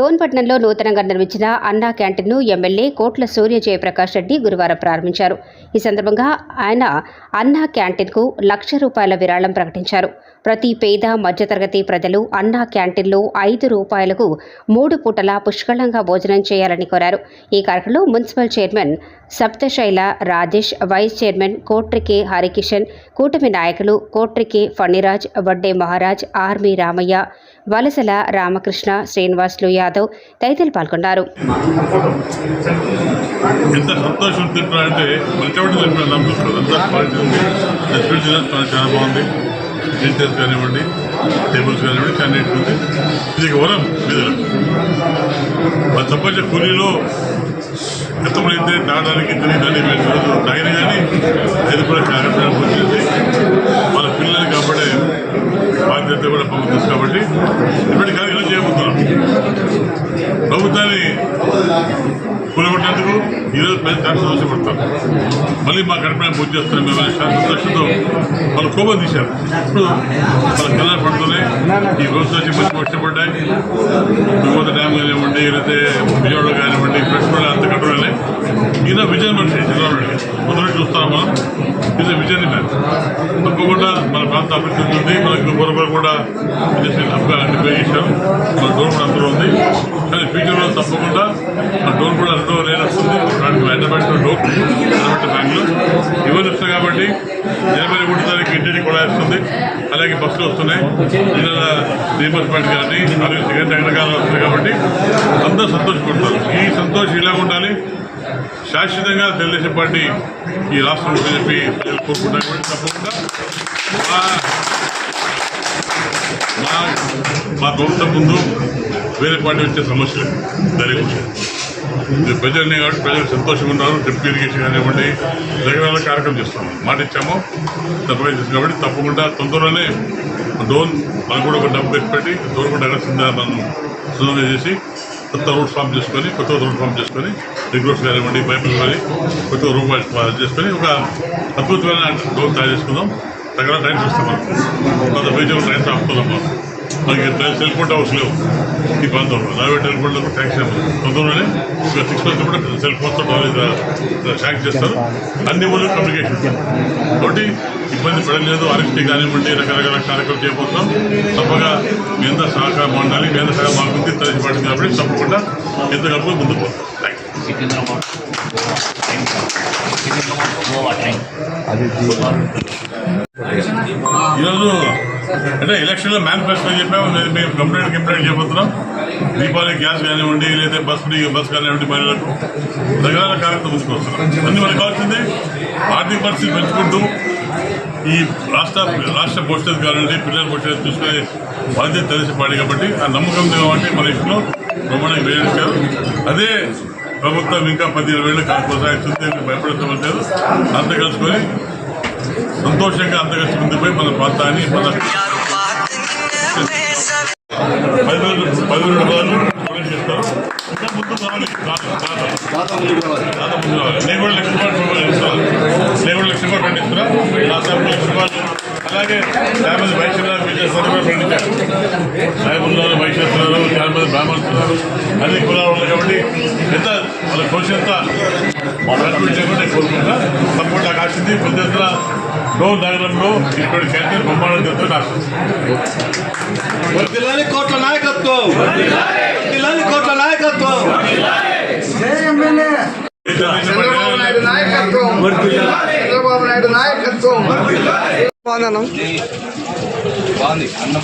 డోన్పట్నంలో నూతనంగా నిర్మించిన అన్నా క్యాంటీన్ను ఎమ్మెల్యే కోట్ల సూర్య జయప్రకాష్ రెడ్డి గురువారం ప్రారంభించారు. ఈ సందర్భంగా ఆయన అన్నా క్యాంటీన్కు లక్ష రూపాయల విరాళం ప్రకటించారు. ప్రతి పేద మధ్యతరగతి ప్రజలు అన్నా క్యాంటీన్లో ఐదు రూపాయలకు మూడు పూటలా పుష్కళంగా భోజనం చేయాలని కోరారు. ఈ కార్యక్రమంలో municipal chairman Saptashaila Rajesh vice chairman Kotrike Harikishan కూటమి నాయకులు కోట్రికే ఫణిరాజ్ వడ్డే మహారాజ్ ఆర్మీ రామయ్య వలసల రామకృష్ణ శ్రీనివాసులు యాదవ్ తదితరులు పాల్గొన్నారు. కానివ్వండి టేబుల్స్ కానివ్వండి చాలా ఉంది ఇది వరం వీధిలో మన సంపాదించే కూలీలో ఎంతమంది దాడానికి తిరిగి దాన్ని రోజు కానీ అది కూడా కార్యక్రమం వచ్చింది బాధ్యత కూడా ప్రభుత్వం కాబట్టి ఇప్పటి కార్యక్రమం చేయబోతున్నాం. ప్రభుత్వాన్ని కూలగొట్టేందుకు ఈరోజు పెద్ద చాలా సంతోషపడతాం మళ్ళీ మా గడపడానికి పూజ చేస్తున్నాం మేము చాలా సంతోషంతో వాళ్ళు కోపం తీశారు. ఇప్పుడు వాళ్ళ కళ్ళ పడుతున్నాయి. ఈ రోజు వచ్చి మంచి కష్టపడ్డాయి విమోద డ్యామ్ కానివ్వండి లేకపోతే విజయవాడ కానివ్వండి ఫ్రెష్ కూడా అంత కట్టడాలే ఈయన విజయం మనిషి చంద్రబాబు మొదటి చూస్తాం మనం ఇది విజయాన్ని మ్యాన్ ప్రాంత అభివృద్ధి ఉంది. మనకు పొరపాటు కూడా అన్ని పే మన డోర్ కూడా అందులో ఉంది. కానీ ఫ్యూచర్లో తప్పకుండా మన డోర్ కూడా రెండో లేని వస్తుంది. దానికి ఎండబెట్టిన డోర్ బ్యాంకులో బ్యాంకులు ఇవ్వని వస్తాయి కాబట్టి జనవరి ఒకటి తారీఖు ఇంటిని కూడా వస్తుంది. అలాగే బస్సులు వస్తున్నాయి. ఈ నెల రీఎంబర్స్మెంట్ కానీ ఆరోగ్య కానీ రకరకాలు వస్తున్నాయి కాబట్టి అందరూ సంతోషపడతారు. ఈ సంతోషం ఇలా ఉండాలి. శాశ్వతంగా తెలుగుదేశం పార్టీ ఈ రాష్ట్రంలో చెప్పి ప్రజలు కోరుకుంటారు తప్పకుండా. మా- మా ప్రభుత్వం ముందు వేరే పార్టీ వచ్చే సమస్యలు దాని ఇది ప్రజల్ని కాబట్టి ప్రజలు సంతోషంగా ఉన్నారు. డ్రిప్ ఇరిగేషన్ కానివ్వండి రకరకాల కార్యక్రమం చేస్తాము మాట ఇచ్చాము. తప్పకుండా చేస్తాం. కాబట్టి తప్పకుండా తొందరలోనే డోన్ మనం కూడా ఒక డబ్బు పెట్టి డోన్ కూడా అగల్సిందా మనం సుందరం చేసి కొత్త రూట్ ఫామ్ చేసుకొని కొత్త రూట్ ఫామ్ చేసుకొని రిగ్రోస్ కానివ్వండి పైపులు కానీ కొత్త రూపాయలు చేసుకొని ఒక అద్భుతమైన డోన్ తయారు చేసుకుందాం. తగ్గడానికి ట్రైన్ చూస్తాం మనం. కొంత వెయిట్ ట్రైన్ ఆపుకుందాం మనం. మనకి ట్రైన్ సెల్ ఫోన్ హౌస్ లేవు. ఈ ప్రాంతంలో నలభై టెలిఫోన్లకు ట్యాక్స్ తొందరలోనే ఒక సిక్స్ మంత్స్ కూడా సెల్ ఫోన్తో ట్యాక్స్ చేస్తారు. అన్ని ఊళ్ళో కమ్యూనికేషన్ కాబట్టి ఇబ్బంది పడలేదు. ఆర్ఎస్టీ కానివ్వండి రకరకాల కార్యక్రమం చేయబోతున్నాం. తప్పగా మీ అందరూ సహకారం ఉండాలి మీ అందరూ సహకారం తెలిసి పడింది కాబట్టి తప్పకుండా ఎంత కలుపుకొని ముందుకు ఈరోజు అంటే ఎలక్షన్లో మేనిఫెస్టో చెప్పాము. మేము- మేము కంప్లైంట్ కంప్లైంట్ చేయబోతున్నాం. దీపావళి గ్యాస్ కానివ్వండి లేదా బస్ ఫ్రీ బస్ కానివ్వండి మహిళలకు రకరకాల కార్యక్రమం తీసుకొస్తున్నాం. వస్తున్నాం అన్ని మనకు కావాల్సింది? ఆర్థిక పరిస్థితి పెంచుకుంటూ ఈ రాష్ట్ర రాష్ట్ర భవిష్యత్తు కానివ్వండి పిల్లల భవిష్యత్తు చూసుకునే బాధ్యత తెలిసి పాడి కాబట్టి ఆ నమ్మకం కాబట్టి మన ఇంట్లో బ్రహ్మాండంగా వేయించారు. అదే ప్రభుత్వం ఇంకా పదిహేను వేలు కొనసాగిస్తుంది భయపడతాం లేదు. అంత కలుసుకొని సంతోషంగా అంతగచ్చి ముందుపోయి మన ప్రాంతాన్ని మన పదివేలు పదివేల రూపాయలు డొనేట్ చేస్తారు. ఇంకా ముందు ముందు నేను కూడా లక్ష రూపాయలు నేను కూడా లక్ష రూపాయలు నా లక్ష రూపాయలు అలాగే చాలా మంది వైశ్యులు విజయసారి కూడా పండించారు. సాయిబుల్లాలు వైశ్యులు చాలా బ్రాహ్మణులు అన్ని కులాలు ఉన్నాయి కాబట్టి వాళ్ళ భవిష్యత్తు కాన్ఫిడెంట్ చేయకుండా కోరుకుంటా తప్పకుండా కాసింది పెద్ద ఎత్తున డోర్ నగరంలో ఇటువంటి క్యాంటీన్ బొమ్మాడం చెప్తే ఆశిస్తుంది వర్దిల్లాలి కోట్ల నాయకత్వం. వర్దిల్లాలి కోట్ల నాయకత్వం. చంద్రబాబు నాయుడు నాయకత్వం. చంద్రబాబు నాయుడు నాయకత్వం. బాగున్నాను. బాగుంది. అన్న